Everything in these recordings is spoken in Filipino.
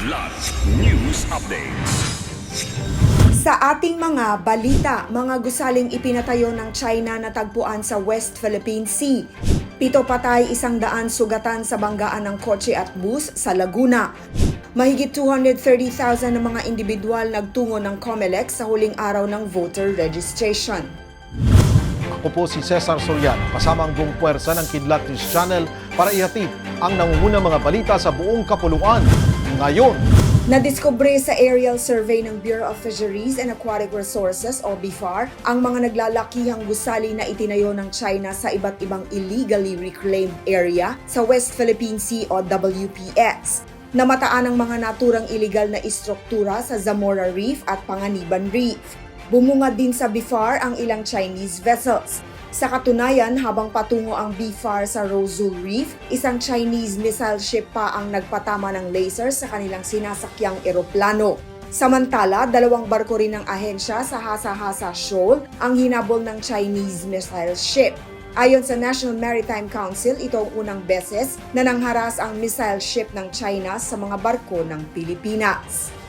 Kidlat News Updates. Sa ating mga balita, mga gusaling ipinatayo ng China na tagpuan sa West Philippine Sea. Pito patay, isang daan sugatan sa banggaan ng kotse at bus sa Laguna. Mahigit 230,000 na mga individual nagtungo ng COMELEC sa huling araw ng voter registration. Ako po si Cesar Soriano, kasama ang buong puwersa ng Kidlat News Channel para ihatid ang nangungunang mga balita sa buong kapuluan. Ngayon, Nadiskubre sa aerial survey ng Bureau of Fisheries and Aquatic Resources o BFAR ang mga naglalakihang gusali na itinayo ng China sa iba't ibang illegally reclaimed area sa West Philippine Sea o WPS. Namataan ang mga naturang illegal na istruktura sa Zamora Reef at Panganiban Reef. Bumungad din sa BFAR ang ilang Chinese vessels. Sa katunayan, habang patungo ang BFAR sa Rosul Reef, isang Chinese missile ship pa ang nagpatama ng laser sa kanilang sinasakyang eroplano. Samantala, dalawang barko rin ng ahensya sa Hasa-Hasa Shoal ang hinabol ng Chinese missile ship. Ayon sa National Maritime Council, ito ang unang beses na nangharas ang missile ship ng China sa mga barko ng Pilipinas.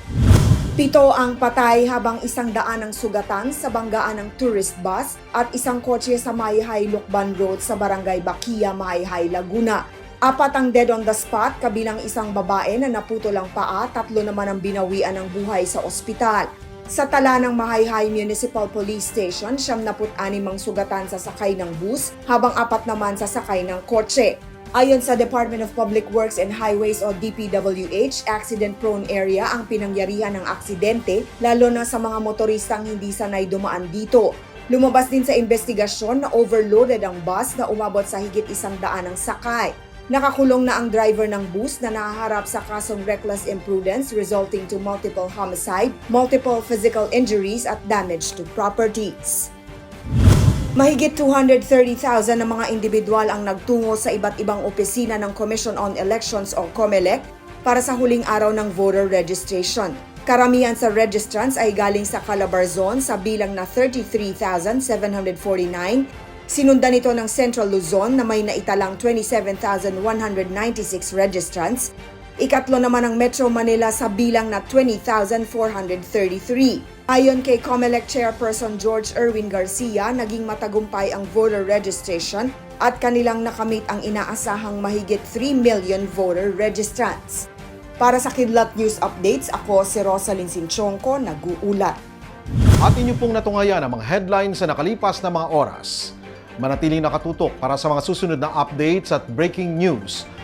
Pito ang patay habang isang daan ang sugatan sa banggaan ng tourist bus at isang kotse sa Mayhay Lukban Road sa Barangay Bakia, Mayhay, Laguna. Apat ang dead on the spot kabilang isang babae na naputol ang paa, tatlo naman ang binawian ng buhay sa ospital. Sa tala ng Mahayhay Municipal Police Station, siyam naput ang sugatan sa sakay ng bus habang apat naman sa sakay ng kotse. Ayon sa Department of Public Works and Highways o DPWH, accident-prone area ang pinangyarihan ng aksidente lalo na sa mga motoristang hindi sanay dumaan dito. Lumabas din sa investigasyon na overloaded ang bus na umabot sa higit isang daan ng sakay. Nakakulong na ang driver ng bus na nahaharap sa kasong reckless imprudence resulting to multiple homicide, multiple physical injuries at damage to properties. Mahigit 230,000 na mga individual ang nagtungo sa iba't ibang opisina ng Commission on Elections o COMELEC para sa huling araw ng voter registration. Karamihan sa registrants ay galing sa Calabarzon sa bilang na 33,749. Sinundan ito ng Central Luzon na may naitalang 27,196 registrants. Ikatlo naman ang Metro Manila sa bilang na 20,433. Ayon kay COMELEC Chairperson George Erwin Garcia, naging matagumpay ang voter registration at kanilang nakamit ang inaasahang mahigit 3 million voter registrants. Para sa Kidlat News Updates, ako si Rosalyn Sinchonko, nag-uulat. at inyo pong natungayan ang mga headlines sa nakalipas na mga oras. Manatiling nakatutok para sa mga susunod na updates at breaking news.